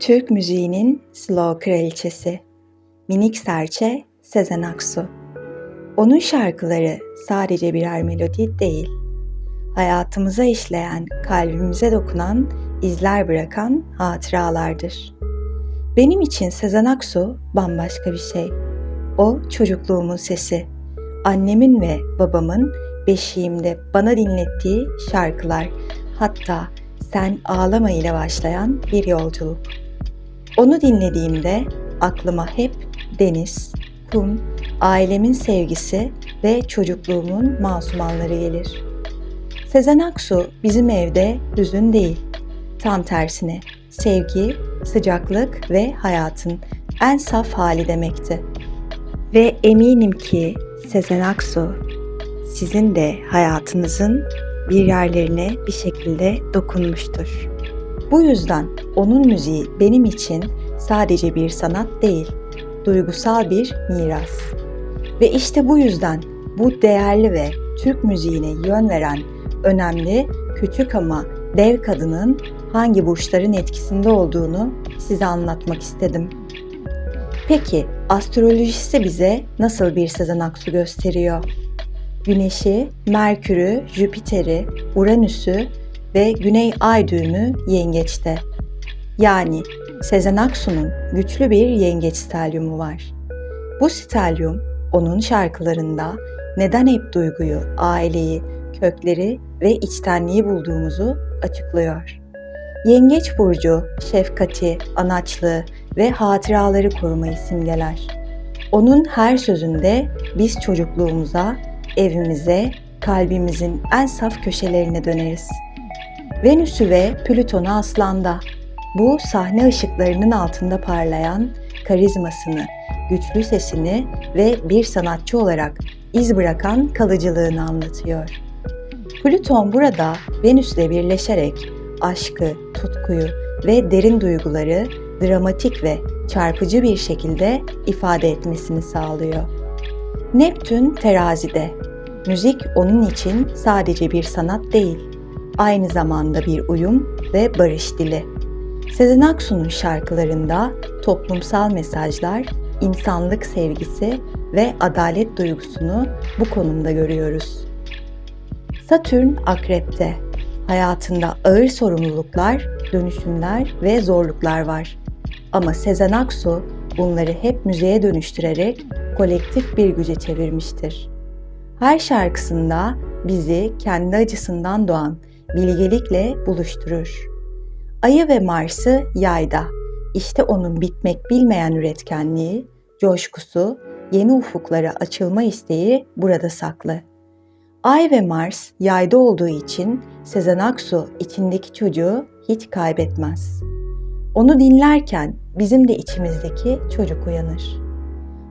Türk müziğinin slow kraliçesi, minik serçe Sezen Aksu. Onun şarkıları sadece birer melodi değil, hayatımıza işleyen, kalbimize dokunan, izler bırakan hatıralardır. Benim için Sezen Aksu bambaşka bir şey. O çocukluğumun sesi. Annemin ve babamın beşiğimde bana dinlettiği şarkılar, hatta sen ağlama ile başlayan bir yolculuk. Onu dinlediğimde aklıma hep deniz, kum, ailemin sevgisi ve çocukluğumun masum anları gelir. Sezen Aksu bizim evde hüzün değil, tam tersine sevgi, sıcaklık ve hayatın en saf hali demekti. Ve eminim ki Sezen Aksu sizin de hayatınızın bir yerlerine bir şekilde dokunmuştur. Bu yüzden onun müziği benim için sadece bir sanat değil, duygusal bir miras. Ve işte bu yüzden bu değerli ve Türk müziğine yön veren önemli, küçük ama dev kadının hangi burçların etkisinde olduğunu size anlatmak istedim. Peki astrolojisi bize nasıl bir Sezen Aksu gösteriyor? Güneşi, Merkür'ü, Jüpiter'i, Uranüs'ü ve Güney Ay düğümü yengeçte. Yani Sezen Aksu'nun güçlü bir yengeç stelyumu var. Bu stelyum onun şarkılarında neden hep duyguyu, aileyi, kökleri ve içtenliği bulduğumuzu açıklıyor. Yengeç burcu şefkati, anaçlığı ve hatıraları korumayı simgeler. Onun her sözünde biz çocukluğumuza, evimize, kalbimizin en saf köşelerine döneriz. Venüs'ü ve Plüton'u aslanda. Bu sahne ışıklarının altında parlayan karizmasını, güçlü sesini ve bir sanatçı olarak iz bırakan kalıcılığını anlatıyor. Plüton burada Venüs'le birleşerek aşkı, tutkuyu ve derin duyguları dramatik ve çarpıcı bir şekilde ifade etmesini sağlıyor. Neptün terazide. Müzik onun için sadece bir sanat değil, aynı zamanda bir uyum ve barış dili. Sezen Aksu'nun şarkılarında toplumsal mesajlar, insanlık sevgisi ve adalet duygusunu bu konumda görüyoruz. Satürn Akrep'te. Hayatında ağır sorumluluklar, dönüşümler ve zorluklar var. Ama Sezen Aksu bunları hep müziğe dönüştürerek kolektif bir güce çevirmiştir. Her şarkısında bizi kendi acısından doğan bilgelikle buluşturur. Ayı ve Mars'ı yayda. İşte onun bitmek bilmeyen üretkenliği, coşkusu, yeni ufuklara açılma isteği burada saklı. Ay ve Mars yayda olduğu için Sezen Aksu içindeki çocuğu hiç kaybetmez. Onu dinlerken bizim de içimizdeki çocuk uyanır.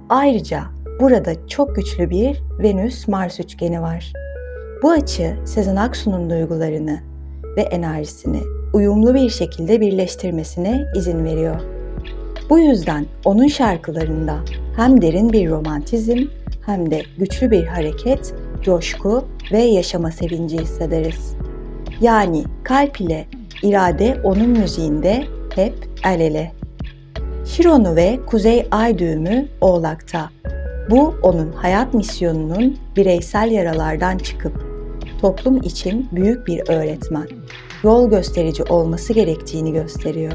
Ayrıca burada çok güçlü bir Venüs-Mars üçgeni var. Bu açı Sezen Aksu'nun duygularını ve enerjisini uyumlu bir şekilde birleştirmesine izin veriyor. Bu yüzden onun şarkılarında hem derin bir romantizm hem de güçlü bir hareket, coşku ve yaşama sevinci hissederiz. Yani kalp ile irade onun müziğinde hep el ele. Şironu ve Kuzey Ay düğümü Oğlak'ta. Bu onun hayat misyonunun bireysel yaralardan çıkıp toplum için büyük bir öğretmen, yol gösterici olması gerektiğini gösteriyor.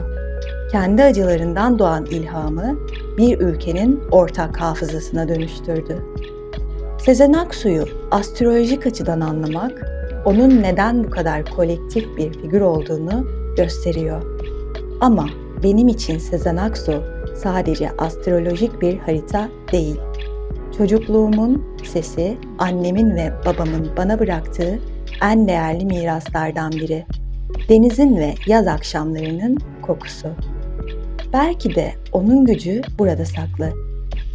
Kendi acılarından doğan ilhamı bir ülkenin ortak hafızasına dönüştürdü. Sezen Aksu'yu astrolojik açıdan anlamak, onun neden bu kadar kolektif bir figür olduğunu gösteriyor. Ama benim için Sezen Aksu sadece astrolojik bir harita değil. Çocukluğumun sesi, annemin ve babamın bana bıraktığı en değerli miraslardan biri. Denizin ve yaz akşamlarının kokusu. Belki de onun gücü burada saklı.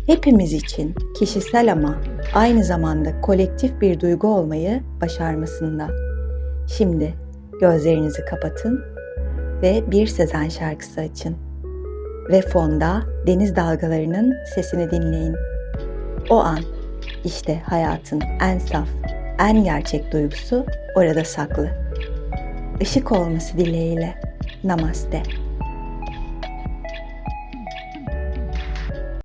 Hepimiz için kişisel ama aynı zamanda kolektif bir duygu olmayı başarmasında. Şimdi gözlerinizi kapatın ve bir Sezen şarkısı açın. Ve fonda deniz dalgalarının sesini dinleyin. O an işte hayatın en saf, en gerçek duygusu orada saklı. Işık olması dileğiyle. Namaste.